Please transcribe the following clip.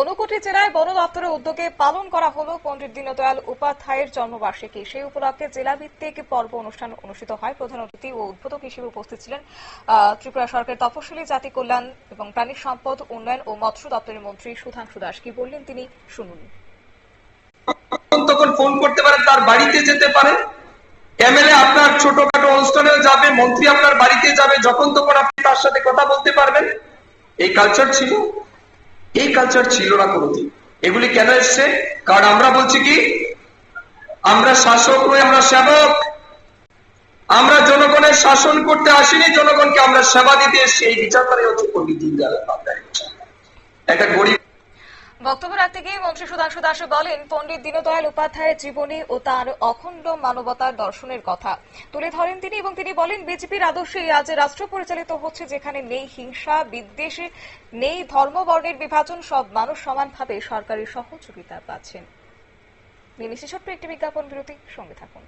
ঊনকোটি জেলায় বন দপ্তরের উদ্যোগে পালন করা হলো পণ্ডিত দীনদয়াল উপাধ্যায়ের জন্মবার্ষিকী। সেই উপলক্ষে জেলাভিত্তিক পর্ব অনুষ্ঠান অনুষ্ঠিত হয়। প্রধান অতিথি ও উদ্বোধক হিসেবে উপস্থিত ছিলেন ত্রিপুরা সরকারের তপশিলি জাতি কল্যাণ এবং প্রাণী সম্পদ, উন্নয়ন ও মৎস্য দপ্তরের মন্ত্রী সুধাংশু দাস। কি বললেন তিনি, শুনুন। তখন ফোন করতে পারেন, তার বাড়িতে যেতে পারেন। এমএলএ আপনার ছোটখাটো অনুষ্ঠানেও যাবে, মন্ত্রী আপনার বাড়িতে যাবে। যখন তখন আপনি তার সাথে কথা বলতে পারবেন। এই কালচার ছিল। এই কালচার ছিল না কোনোদিন এগুলি কেন এসছে? কারণ আমরা বলছি কি? আমরা শাসক নই, আমরা সেবক। আমরা জনগণের শাসন করতে আসিনি, জনগণকে আমরা সেবা দিতে এসেছি। এই বিচারধারাই হচ্ছে পণ্ডিত দীনদয়াল একটা গরিব বক্তব্য রাখতে গিয়ে মন্ত্রী সুধাংশু দাস বলেন, পণ্ডিত দীনদয়াল উপাধ্যায়ের জীবনী ও তার অখণ্ড মানবতার দর্শনের কথা। তুলে ধরেন তিনি এবং তিনি বলেন, বিজেপির আদর্শে আজ রাষ্ট্র পরিচালিত হচ্ছে যেখানে নেই হিংসা, বিদ্বেষে, নেই ধর্মবর্ণের বিভাজন, সব মানুষ সমানভাবে সরকারি সহযোগিতা পাচ্ছেন। একটি বিজ্ঞাপন বিরতি, সঙ্গে থাকুন।